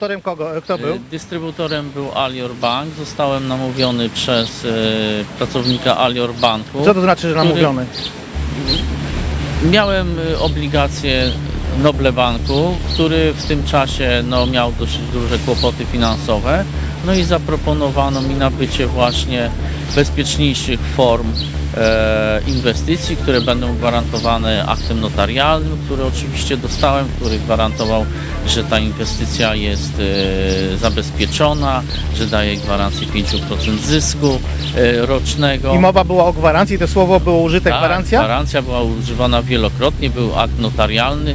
Dystrybutorem kogo? Kto był? Y, Dystrybutorem był Alior Bank. Zostałem namówiony przez y, pracownika Alior Banku. Co to znaczy, że który- namówiony? Miałem obligacje Noble Banku, który w tym czasie no, miał dosyć duże kłopoty finansowe. No i zaproponowano mi nabycie właśnie bezpieczniejszych form e, inwestycji, które będą gwarantowane aktem notarialnym, który oczywiście dostałem, który gwarantował, że ta inwestycja jest e, zabezpieczona, że daje gwarancję 5% zysku e, rocznego. I mowa była o gwarancji, to słowo było użyte, Tak, gwarancja? Gwarancja była używana wielokrotnie, był akt notarialny.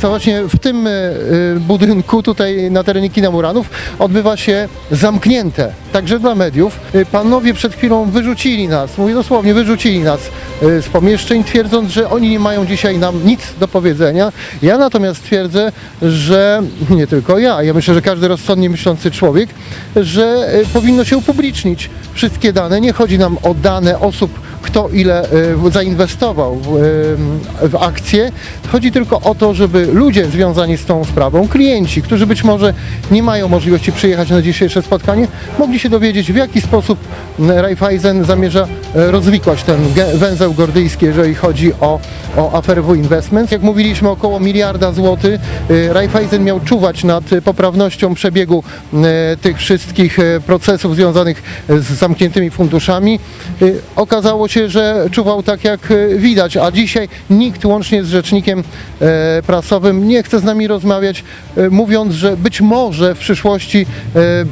Państwa, właśnie w tym e, e, budynku, tutaj na terenie Kina Muranów, odbywa się zamknięte, także dla mediów. E, Panowie przed chwilą wyrzucili nas, mówię dosłownie, wyrzucili nas z pomieszczeń, twierdząc, że oni nie mają dzisiaj nam nic do powiedzenia. Ja natomiast twierdzę, że nie tylko ja, ja myślę, że każdy rozsądnie myślący człowiek, że powinno się upublicznić wszystkie dane. Nie chodzi nam o dane osób, kto ile e, zainwestował w, e, w akcje. Chodzi tylko o to, żeby ludzie związani z tą sprawą, klienci, którzy być może nie mają możliwości przyjechać na dzisiejsze spotkanie, mogli się dowiedzieć, w jaki sposób Raiffeisen zamierza e, rozwikłać ten węzeł gordyjski, jeżeli chodzi o, o aferę W Investments. Jak mówiliśmy, około miliarda złotych. Raiffeisen miał czuwać nad poprawnością przebiegu tych wszystkich procesów związanych z zamkniętymi funduszami. Okazało że czuwał tak jak e, widać, a dzisiaj nikt łącznie z rzecznikiem e, prasowym nie chce z nami rozmawiać, e, mówiąc, że być może w przyszłości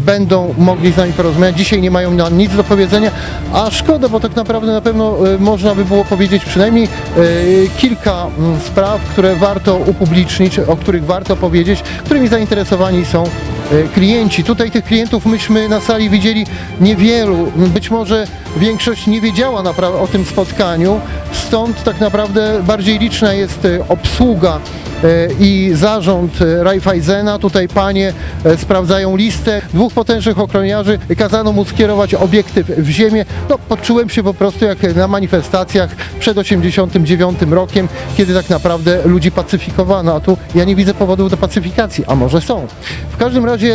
będą mogli z nami porozmawiać. Dzisiaj nie mają nam nic do powiedzenia, a szkoda, bo tak naprawdę na pewno można by było powiedzieć przynajmniej kilka mm, spraw, które warto upublicznić, o których warto powiedzieć, którymi zainteresowani są klienci. Tutaj tych klientów myśmy na sali widzieli niewielu. Być może większość nie wiedziała o tym spotkaniu, stąd tak naprawdę bardziej liczna jest e, obsługa e, i zarząd e, Raiffeisena. Tutaj panie e, sprawdzają listę. Dwóch potężnych ochroniarzy kazano mu skierować obiektyw w ziemię. No, poczułem się po prostu jak na manifestacjach przed 89 rokiem, kiedy tak naprawdę ludzi pacyfikowano, a tu ja nie widzę powodów do pacyfikacji, a może są. W każdym razie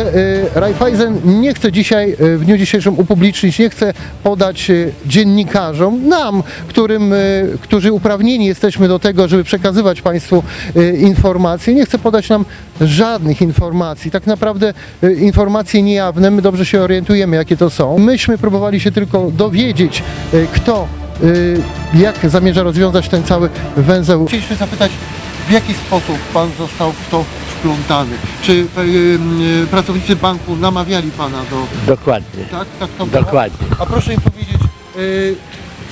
e, Raiffeisen nie chce dzisiaj, e, w dniu dzisiejszym upublicznić, nie chce podać e, dziennikarzom, nam, którym, e, którzy uprawnieni jesteśmy do tego, żeby przekazywać Państwu e, informacje, nie chce podać nam żadnych informacji. Tak naprawdę e, informacje niejawne, my dobrze się orientujemy, jakie to są. Myśmy próbowali się tylko dowiedzieć, e, kto, e, jak zamierza rozwiązać ten cały węzeł. Chcieliśmy zapytać, w jaki sposób Pan został w to wplątany? Czy pracownicy banku namawiali Pana do... Dokładnie, Tak, tak to było? dokładnie. A proszę mi powiedzieć, y,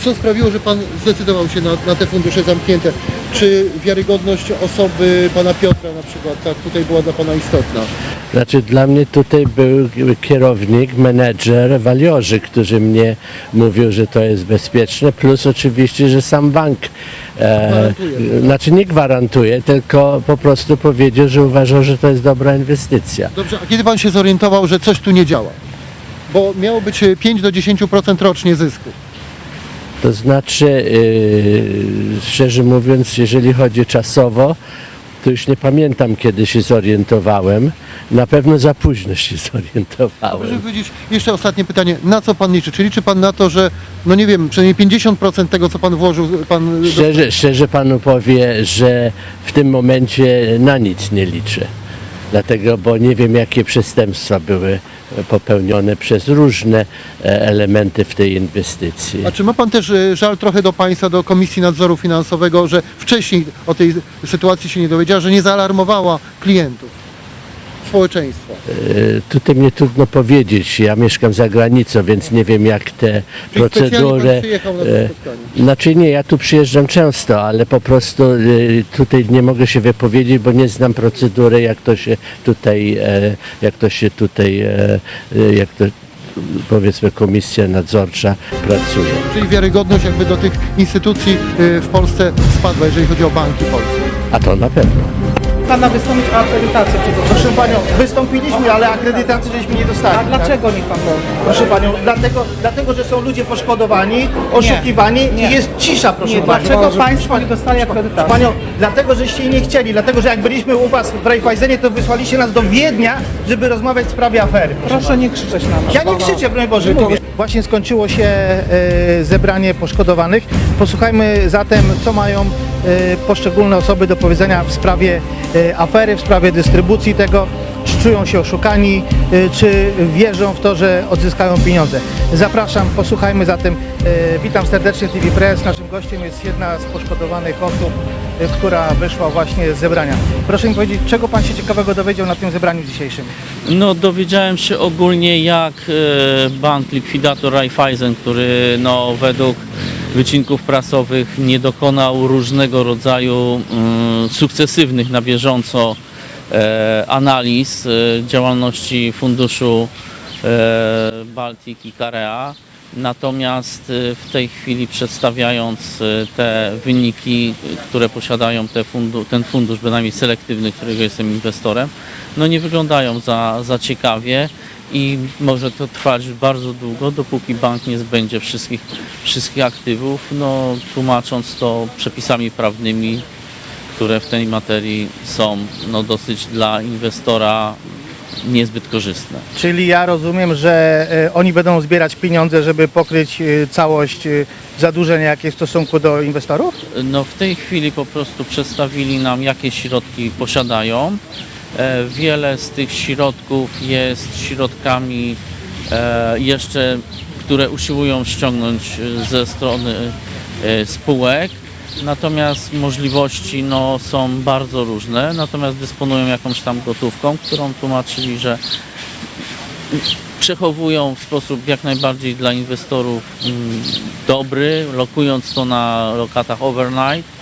co sprawiło, że Pan zdecydował się na, na te fundusze zamknięte? Czy wiarygodność osoby pana Piotra na przykład, tak tutaj była dla pana istotna? Znaczy dla mnie tutaj był kierownik, menedżer, waliorzy, którzy mnie mówił, że to jest bezpieczne, plus oczywiście, że sam bank e, Gwarantuje. znaczy nie gwarantuje, tylko po prostu powiedział, że uważał, że to jest dobra inwestycja. Dobrze, a kiedy pan się zorientował, że coś tu nie działa? Bo miało być e, 5 do 10% rocznie zysku. To znaczy, yy, szczerze mówiąc, jeżeli chodzi czasowo, to już nie pamiętam, kiedy się zorientowałem. Na pewno za późno się zorientowałem. powiedzieć, jeszcze ostatnie pytanie, na co pan liczy? Czy liczy pan na to, że, no nie wiem, przynajmniej 50% tego, co pan włożył, pan... Szczerze, szczerze panu powie, że w tym momencie na nic nie liczę. Dlatego, bo nie wiem, jakie przestępstwa były popełnione przez różne e, elementy w tej inwestycji. A czy ma pan też e, żal trochę do państwa, do Komisji Nadzoru Finansowego, że wcześniej o tej sytuacji się nie dowiedziała, że nie zaalarmowała klientów, społeczeństwa? E, Tutaj mnie trudno powiedzieć. Ja mieszkam za granicą, więc nie wiem, jak te Czyli procedury. pan na to e, spotkanie? Znaczy nie, ja tu przyjeżdżam często, ale po prostu e, tutaj nie mogę się wypowiedzieć, bo nie znam procedury, jak to się tutaj, jak to się tutaj, jak to powiedzmy komisja nadzorcza pracuje. Czyli wiarygodność jakby do tych instytucji w Polsce spadła, jeżeli chodzi o banki polskie. A to na pewno. Pana wystąpić o akredytację. Proszę Panią, wystąpiliśmy, ale akredytacji żeśmy nie dostali. A dlaczego niech pan powie? Tak? Proszę Panią, dlatego, dlatego, że są ludzie poszkodowani, oszukiwani nie. i jest cisza, proszę Nie, Panią. dlaczego Proszę państwo nie dostali proszę akredytacji? Panią, dlatego, żeście jej nie chcieli, dlatego, że jak byliśmy u Was w Raiffeisenie, to wysłaliście nas do Wiednia, żeby rozmawiać w sprawie afery. Proszę nie krzyczeć na nas. Ja nie krzyczę, broń Boże, mówię. Właśnie skończyło się e, zebranie poszkodowanych. Posłuchajmy zatem, co mają poszczególne osoby do powiedzenia w sprawie e, afery, w sprawie dystrybucji tego. Czy czują się oszukani, e, czy wierzą w to, że odzyskają pieniądze. Zapraszam, posłuchajmy zatem. Witam serdecznie TV Press. Naszym gościem jest jedna z poszkodowanych osób, która wyszła właśnie z zebrania. Proszę mi powiedzieć, czego Pan się ciekawego dowiedział na tym zebraniu dzisiejszym? No dowiedziałem się ogólnie jak bank likwidator Raiffeisen, który no według wycinków prasowych nie dokonał różnego rodzaju mm, sukcesywnych na bieżąco e, analiz e, działalności funduszu e, Baltic i Karea. Natomiast w tej chwili przedstawiając te wyniki, które posiadają te fundu, ten fundusz, bynajmniej selektywny, którego jestem inwestorem, no nie wyglądają za, za ciekawie i może to trwać bardzo długo, dopóki bank nie zbędzie wszystkich, wszystkich aktywów, no tłumacząc to przepisami prawnymi, które w tej materii są no, dosyć dla inwestora niezbyt korzystne. Czyli ja rozumiem, że e, oni będą zbierać pieniądze, żeby pokryć e, całość e, zadłużenia, jakie w stosunku do inwestorów? No w tej chwili po prostu przedstawili nam, jakie środki posiadają. E, Wiele z tych środków jest środkami e, jeszcze, które usiłują ściągnąć e, ze strony spółek. Natomiast możliwości no, są bardzo różne, natomiast dysponują jakąś tam gotówką, którą tłumaczyli, że przechowują w sposób jak najbardziej dla inwestorów mm, dobry, lokując to na lokatach overnight,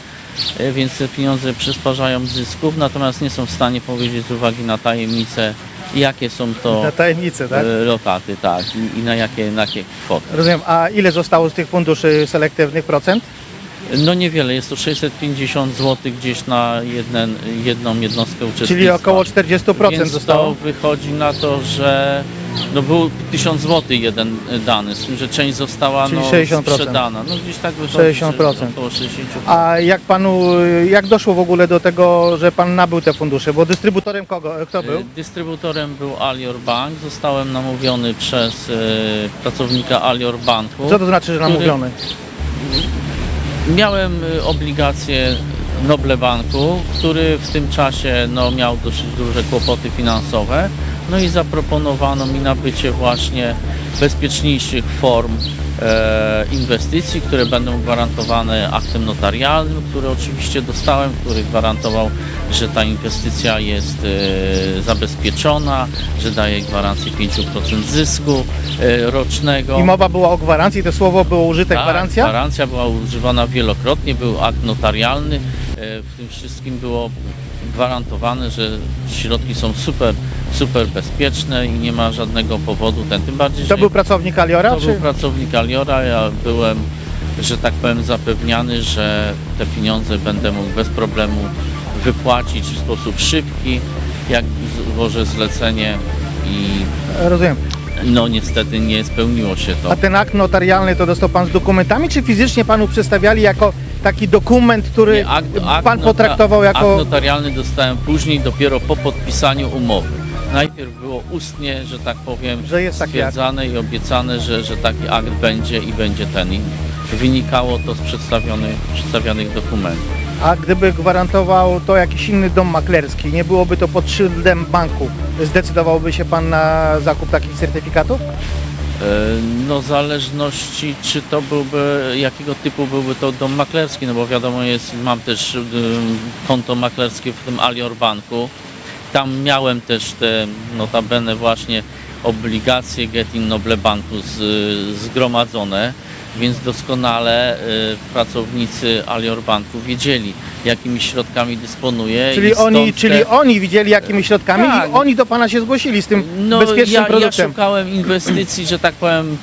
więc te pieniądze przysparzają zysków, natomiast nie są w stanie powiedzieć z uwagi na tajemnicę, jakie są to Na tajemnicę, tak? e, lokaty, tak, i, i na jakie, na jakie kwoty. Rozumiem. A ile zostało z tych funduszy selektywnych procent? No niewiele, jest to 650 zł gdzieś na jeden, jedną jednostkę uczestnictwa. Czyli około 40% Więc zostało. to wychodzi na to, że no był 1000 zł jeden dany, z tym, że część została Czyli no, 60%. sprzedana. No gdzieś tak wychodzi, 60%. że około 60%. A jak panu, jak doszło w ogóle do tego, że pan nabył te fundusze? Bo dystrybutorem kogo? Kto był? Y, Dystrybutorem był Alior Bank. Zostałem namówiony przez y, pracownika Alior Banku. Co to znaczy, że namówiony? Miałem y, obligacje Noble Banku, który w tym czasie no, miał dosyć duże kłopoty finansowe. No i zaproponowano mi nabycie właśnie bezpieczniejszych form e, inwestycji, które będą gwarantowane aktem notarialnym, który oczywiście dostałem, który gwarantował, że ta inwestycja jest e, zabezpieczona, że daje gwarancję 5% zysku e, rocznego. I mowa była o gwarancji, to słowo było użyte, Tak, gwarancja? Gwarancja była używana wielokrotnie, był akt notarialny, w tym wszystkim było gwarantowane, że środki są super, super bezpieczne i nie ma żadnego powodu ten, tym bardziej, To był pracownik Aliora? to czy... był pracownik Aliora, ja byłem, że tak powiem, zapewniany, że te pieniądze będę mógł bez problemu wypłacić w sposób szybki, jak złożę zlecenie i Rozumiem. no niestety nie spełniło się to. A ten akt notarialny to dostał pan z dokumentami, czy fizycznie panu przedstawiali jako taki dokument, który Nie, akt- akt pan nota- potraktował Akt jako... notarialny dostałem później, dopiero po podpisaniu umowy. Najpierw było ustnie, że tak powiem, Że jest taki stwierdzane i obiecane, że, że taki akt będzie i będzie ten. I wynikało to z przedstawionych, przedstawionych dokumentów. A gdyby gwarantował to jakiś inny dom maklerski, nie byłoby to pod szyldem banku, zdecydowałby się pan na zakup takich certyfikatów? E, No zależności czy to byłby, jakiego typu byłby to dom maklerski, no bo wiadomo jest, mam też y, konto maklerskie w tym Alior Banku. Tam miałem też te notabene właśnie obligacje Getin Noble Banku z, zgromadzone, więc doskonale y, pracownicy Alior Banku wiedzieli, jakimi środkami dysponuje. Czyli oni, te- czyli oni widzieli jakimi środkami Tak. i oni do pana się zgłosili z tym no, bezpiecznym ja, ja produktem. szukałem inwestycji, że tak powiem,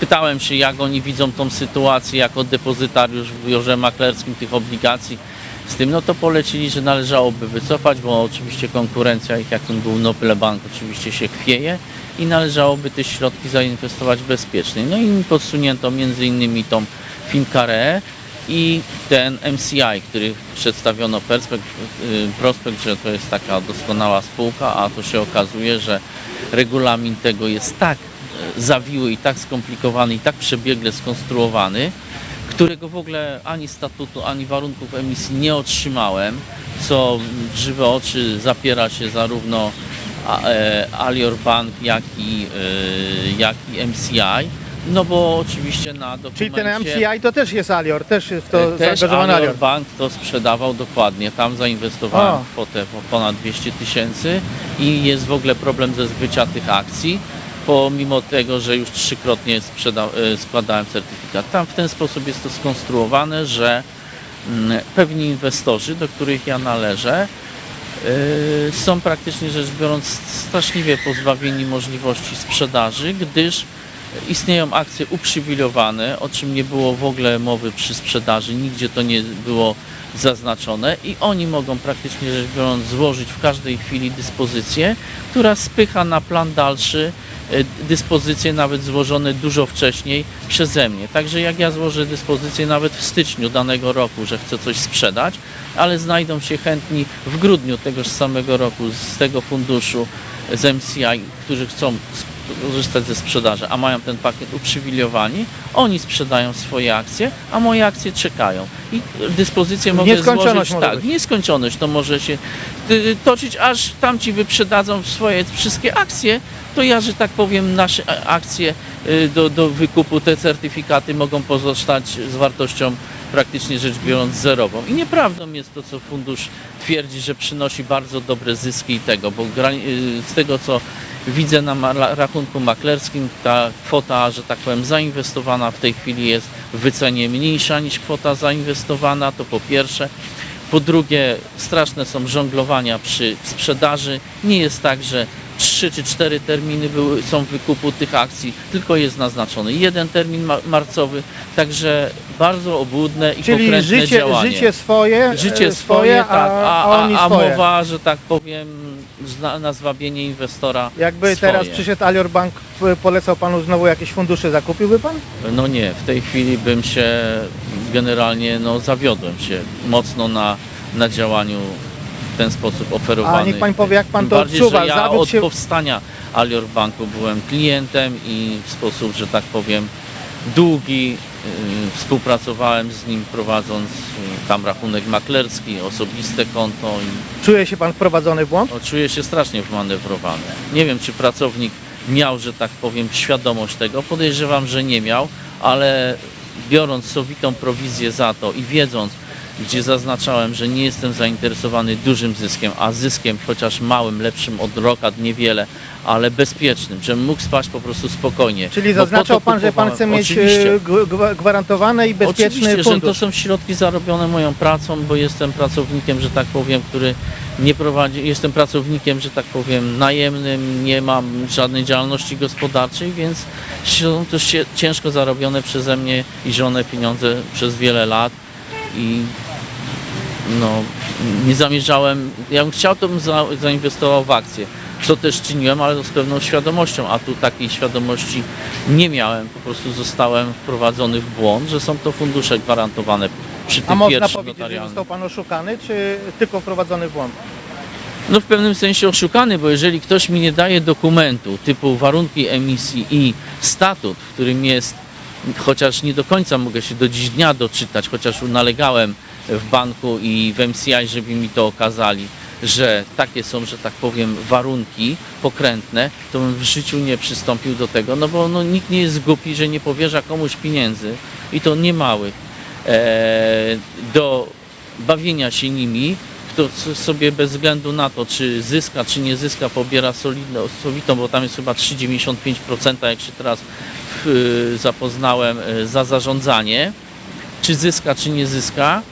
pytałem się jak oni widzą tą sytuację jako depozytariusz w biurze maklerskim tych obligacji z tym, no to polecili, że należałoby wycofać, bo oczywiście konkurencja, ich jakim był Noble Bank, oczywiście się chwieje i należałoby te środki zainwestować bezpiecznie. No i podsunięto między innymi tą Fincare i ten MCI, który przedstawiono perspekt, y, prospekt, że to jest taka doskonała spółka, a to się okazuje, że regulamin tego jest tak y, zawiły i tak skomplikowany i tak przebiegle skonstruowany, którego w ogóle ani statutu, ani warunków emisji nie otrzymałem, co w żywe oczy zapiera się zarówno e, Alior Bank, jak i, e, jak i MCI. No bo oczywiście na dokumencie... Czyli ten MCI to też jest Alior, też jest to E, Też zaangażowany Alior Alior. Bank to sprzedawał dokładnie. Tam zainwestowałem O. kwotę po ponad 200 tysięcy i jest w ogóle problem ze zbycia tych akcji, pomimo tego, że już trzykrotnie e, składałem certyfikat. Tam w ten sposób jest to skonstruowane, że mm, pewni inwestorzy, do których ja należę, e, są praktycznie rzecz biorąc straszliwie pozbawieni możliwości sprzedaży, gdyż istnieją akcje uprzywilejowane, o czym nie było w ogóle mowy przy sprzedaży, nigdzie to nie było zaznaczone i oni mogą praktycznie rzecz biorąc złożyć w każdej chwili dyspozycję, która spycha na plan dalszy e, dyspozycje nawet złożone dużo wcześniej przeze mnie. Także jak ja złożę dyspozycję nawet w styczniu danego roku, że chcę coś sprzedać, ale znajdą się chętni w grudniu tegoż samego roku z tego funduszu z MCI, którzy chcą korzystać ze sprzedaży, a mają ten pakiet uprzywilejowani, oni sprzedają swoje akcje, a moje akcje czekają. I dyspozycje mogę Nieskończoność złożyć tak, być. nieskończoność to może się y, toczyć, aż tamci wyprzedadzą swoje wszystkie akcje, to ja, że tak powiem, nasze akcje y, do, do wykupu, te certyfikaty mogą pozostać z wartością praktycznie rzecz biorąc zerową. I nieprawdą jest to, co fundusz twierdzi, że przynosi bardzo dobre zyski i tego, bo y, z tego, co widzę na rachunku maklerskim, ta kwota, że tak powiem, zainwestowana w tej chwili jest w wycenie mniejsza niż kwota zainwestowana, to po pierwsze. Po drugie, straszne są żonglowania przy sprzedaży. Nie jest tak, że trzy czy cztery terminy były, są wykupu tych akcji, tylko jest naznaczony jeden termin ma- marcowy, także bardzo obłudne i Czyli pokrętne życie, działanie. życie swoje, Życie e, swoje, tak, a, a, oni a swoje. mowa, że tak powiem, na zwabienie inwestora Jakby swoje. teraz przyszedł Alior Bank, p- polecał panu znowu jakieś fundusze, zakupiłby pan? No nie, w tej chwili bym się generalnie, no zawiodłem się mocno na, na działaniu w ten sposób oferowany. A niech pan powie, jak pan Tym to bardziej, odczuwa. że ja Zawód od się- powstania Alior Banku byłem klientem i w sposób, że tak powiem, długi y, współpracowałem z nim prowadząc y, tam rachunek maklerski, osobiste konto i Czuje się pan wprowadzony w błąd? no, czuję się strasznie wmanewrowany. Nie wiem, czy pracownik miał, że tak powiem, świadomość tego. Podejrzewam, że nie miał, ale biorąc sowitą prowizję za to i wiedząc, gdzie zaznaczałem, że nie jestem zainteresowany dużym zyskiem, a zyskiem chociaż małym, lepszym od roka, niewiele, ale bezpiecznym, żebym mógł spać po prostu spokojnie. Czyli zaznaczał pan, że pan chce mieć Oczywiście. e, gwarantowane i bezpieczny Oczywiście, że to są środki zarobione moją pracą, bo jestem pracownikiem, że tak powiem, który nie prowadzi, jestem pracownikiem, że tak powiem, najemnym, nie mam żadnej działalności gospodarczej, więc są to ciężko zarobione przeze mnie i żonę pieniądze przez wiele lat i no, nie zamierzałem, ja bym chciał, to bym za, zainwestował w akcje, co też czyniłem, ale z pewną świadomością, a tu takiej świadomości nie miałem, po prostu zostałem wprowadzony w błąd, że są to fundusze gwarantowane przy tym A można pierwszym powiedzieć, że notarialnym. został pan oszukany, czy tylko wprowadzony w błąd? No w pewnym sensie oszukany, bo jeżeli ktoś mi nie daje dokumentu typu warunki emisji i statut, w którym jest, chociaż nie do końca mogę się do dziś dnia doczytać, chociaż nalegałem w banku i w MCI, żeby mi to okazali, że takie są, że tak powiem, warunki pokrętne, to bym w życiu nie przystąpił do tego, no bo no, nikt nie jest głupi, że nie powierza komuś pieniędzy i to nie małych e, do bawienia się nimi, kto sobie bez względu na to, czy zyska, czy nie zyska, pobiera solidną, solidną bo tam jest chyba 3,95%, jak się teraz zapoznałem, y, za zarządzanie, czy zyska, czy nie zyska,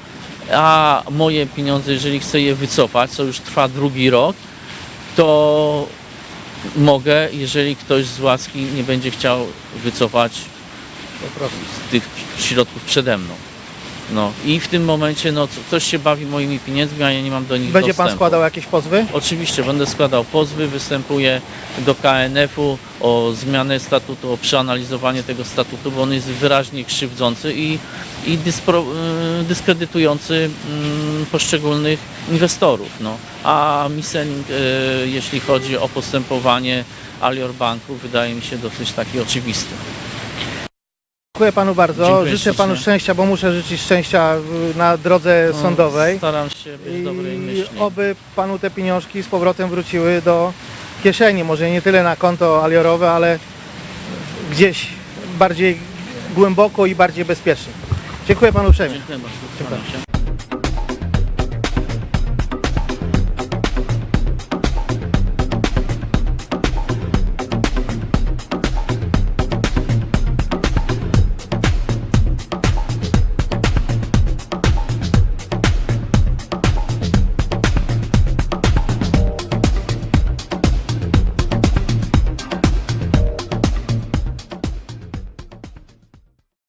a moje pieniądze, jeżeli chcę je wycofać, co już trwa drugi rok, to mogę, jeżeli ktoś z łaski nie będzie chciał wycofać po prostu z tych środków przede mną. No i w tym momencie no, ktoś się bawi moimi pieniędzmi, a ja nie mam do nich Będzie pan dostępu. składał jakieś pozwy? Oczywiście będę składał pozwy, występuję do KNF-u o zmianę statutu, o przeanalizowanie tego statutu, bo on jest wyraźnie krzywdzący i, i dyspro, y, dyskredytujący mm, poszczególnych inwestorów. No. A Misselling, y, jeśli chodzi o postępowanie Alior Banku, wydaje mi się dosyć taki oczywisty. Dziękuję panu bardzo. Dziękuję Życzę panu ślicznie. szczęścia, bo muszę życzyć szczęścia na drodze No, sądowej. Staram się być dobrej I myśli. oby panu te pieniążki z powrotem wróciły do kieszeni. Może nie tyle na konto aliorowe, ale gdzieś bardziej głęboko i bardziej bezpiecznie. Dziękuję panu uprzejmie. Dziękuję bardzo. Się.